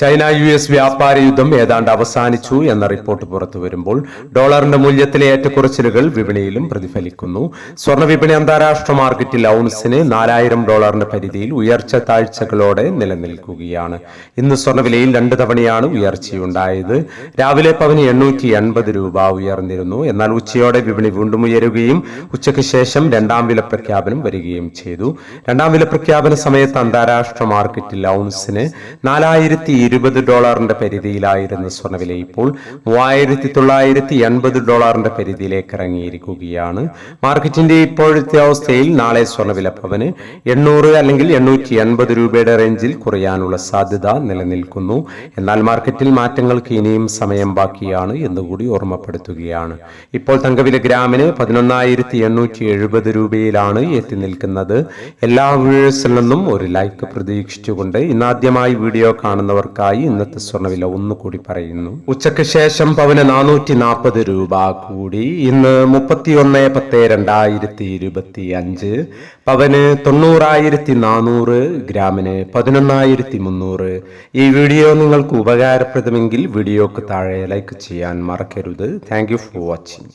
China U S വ്യാപാര യുദ്ധം ഏതാണ്ട് അവസാനിച്ചു എന്ന റിപ്പോർട്ട് പുറത്തു വരുമ്പോൾ ഡോളറിന്റെ മൂല്യത്തിലെ ഏറ്റക്കുറച്ചിലുകൾ വിപണിയിലും പ്രതിഫലിക്കുന്നു. സ്വർണ വിപണി അന്താരാഷ്ട്ര മാർക്കറ്റിൽ ഔൺസിന് നാലായിരം ഡോളറിന്റെ പരിധിയിൽ ഉയർച്ച താഴ്ചകളോടെ നിലനിൽക്കുകയാണ്. ഇന്ന് സ്വർണവിലയിൽ രണ്ട് തവണയാണ് ഉയർച്ചയുണ്ടായത്. രാവിലെ പവന് എണ്ണൂറ്റി എൺപത് രൂപ ഉയർന്നിരുന്നു. എന്നാൽ ഉച്ചയോടെ വിപണി വീണ്ടും ഉയരുകയും ഉച്ചയ്ക്ക് ശേഷം രണ്ടാം വില പ്രഖ്യാപനം വരികയും ചെയ്തു. രണ്ടാം വില പ്രഖ്യാപന സമയത്ത് അന്താരാഷ്ട്ര മാർക്കറ്റിൽ ഔൺസിന് നാലായിരത്തി ഇരുപത് ഡോളറിന്റെ പരിധിയിലായിരുന്ന സ്വർണവില ഇപ്പോൾ മൂവായിരത്തി തൊള്ളായിരത്തി എൺപത് ഡോളറിന്റെ പരിധിയിലേക്ക് ഇറങ്ങിയിരിക്കുകയാണ്. മാർക്കറ്റിന്റെ ഇപ്പോഴത്തെ അവസ്ഥയിൽ നാളെ സ്വർണവില പവന് എണ്ണൂറ് അല്ലെങ്കിൽ എണ്ണൂറ്റി എൺപത് രൂപയുടെ റേഞ്ചിൽ കുറയാനുള്ള സാധ്യത നിലനിൽക്കുന്നു. എന്നാൽ മാർക്കറ്റിൽ മാറ്റങ്ങൾക്ക് ഇനിയും സമയം ബാക്കിയാണ് എന്നുകൂടി ഓർമ്മപ്പെടുത്തുകയാണ്. ഇപ്പോൾ തങ്കവില ഗ്രാമിന് പതിനൊന്നായിരത്തി എണ്ണൂറ്റി എഴുപത് രൂപയിലാണ് എത്തി നിൽക്കുന്നത്. എല്ലാ വ്യൂഴേഴ്സിൽ നിന്നും ഒരു ലൈക്ക് പ്രതീക്ഷിച്ചുകൊണ്ട് ഇന്നാദ്യമായി വീഡിയോ കാണുന്നവർക്കായി ഇന്നത്തെ സ്വർണവില ഒന്നുകൂടി പറയുന്നു. ഉച്ചയ്ക്ക് ശേഷം പവന് നാനൂറ്റി നാൽപ്പത് രൂപ കൂടി. ഇന്ന് മുപ്പത്തിയൊന്ന് പത്ത് രണ്ടായിരത്തി ഇരുപത്തി അഞ്ച് പവന് തൊണ്ണൂറായിരത്തി നാനൂറ്. ഗ്രാമിന് പതിനൊന്നായിരത്തി മുന്നൂറ്. ഈ വീഡിയോ നിങ്ങൾക്ക് ഉപകാരപ്രദമെങ്കിൽ വീഡിയോക്ക് താഴെ ലൈക്ക് ചെയ്യാൻ മറക്കരുത്. Thank you for watching.